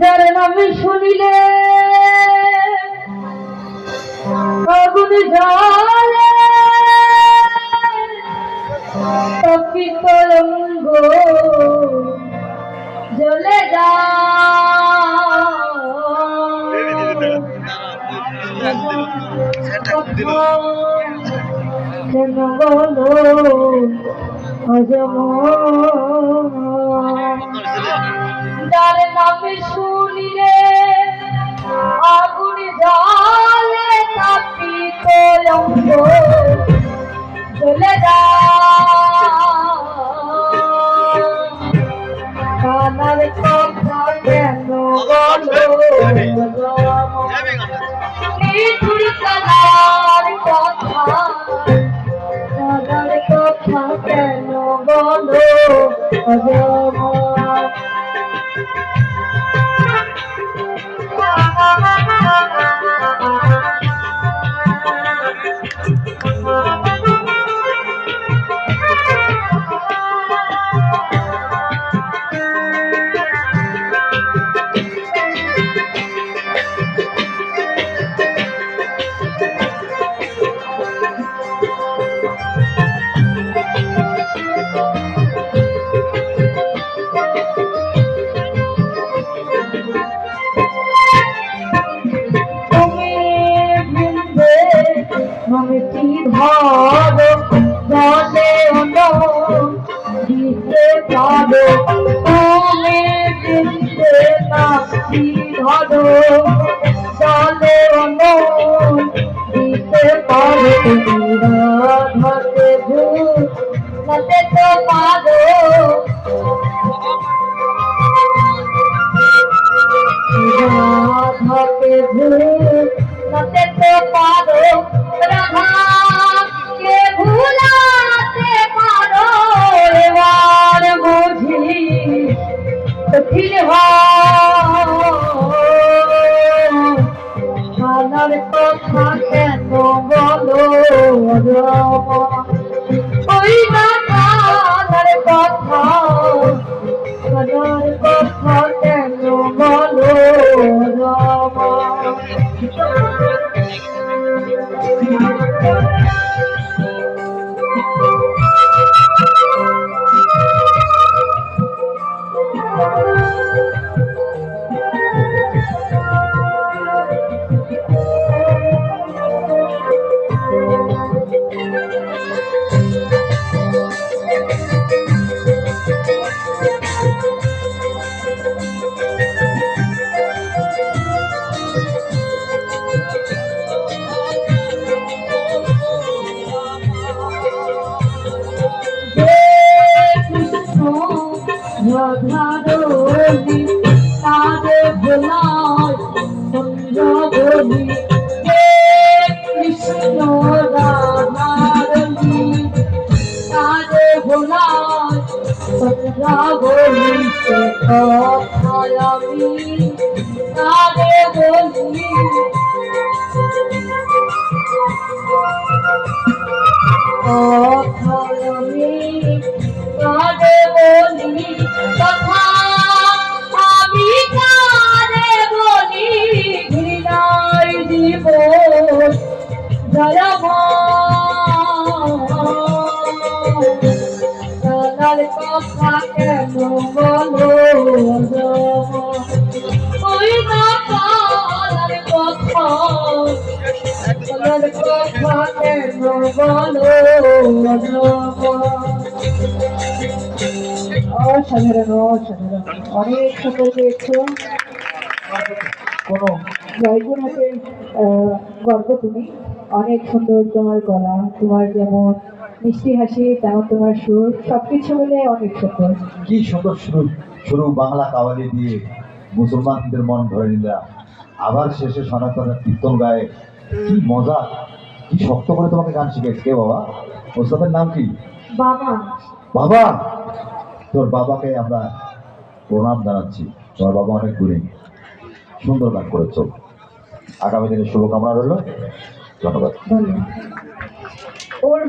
যার নামে শুনিলে আগুন জ্বলে তপিত রঙ্গ জ্বলে যা কেন বলো অজম যার নামে শুনিলে, আগুন জালে তাপিত অঙ্গ চলে যা। কানার কথা কেন নিঠুর কানার কথা কানার কথা কেন বলো? পারো তুমি বৃন্দে নামটি ধর জলে ওই খানার কথা খানার কথা কেন বলো রমা রাধারণী তারে ভোলায় চন্দ্রবলী। হে কৃষ্ণ রাধারণী তারে ভোলায় চন্দ্রবলী কথায় জয় কানার কথা কেন বলো ওই কানার কথা কানার কথা কেন বলো অসাধারণ অসাধারণ অনেক সুন্দর পেয়েছ কোনো জয়গুরহাটের আহ, গর্ব তুমি? অনেক সুন্দর তোমার গলা তোমার যেমন মিষ্টি হাসি তেমন তোমার সুর সবকিছু মিলে অনেক সুন্দর। কি সুন্দর শুরু শুরু বাংলা কাওয়ালি দিয়ে মুসলমানদের মন ধরে নিলাম আবার শেষে সনাতনের কীর্তন গায়ে কি মজা কি শক্ত করে তোমাকে গান শিখেছে কে বাবা? ওস্তাদের নাম কি? বাবা। বাবা? তোর বাবাকে আমরা প্রণাম জানাচ্ছি। তোমার বাবা অনেক গুণী। সুন্দর গান করেছ। আগামী দিনে শুভকামনা রইল। ধন্যবাদ। ধন্যবাদ।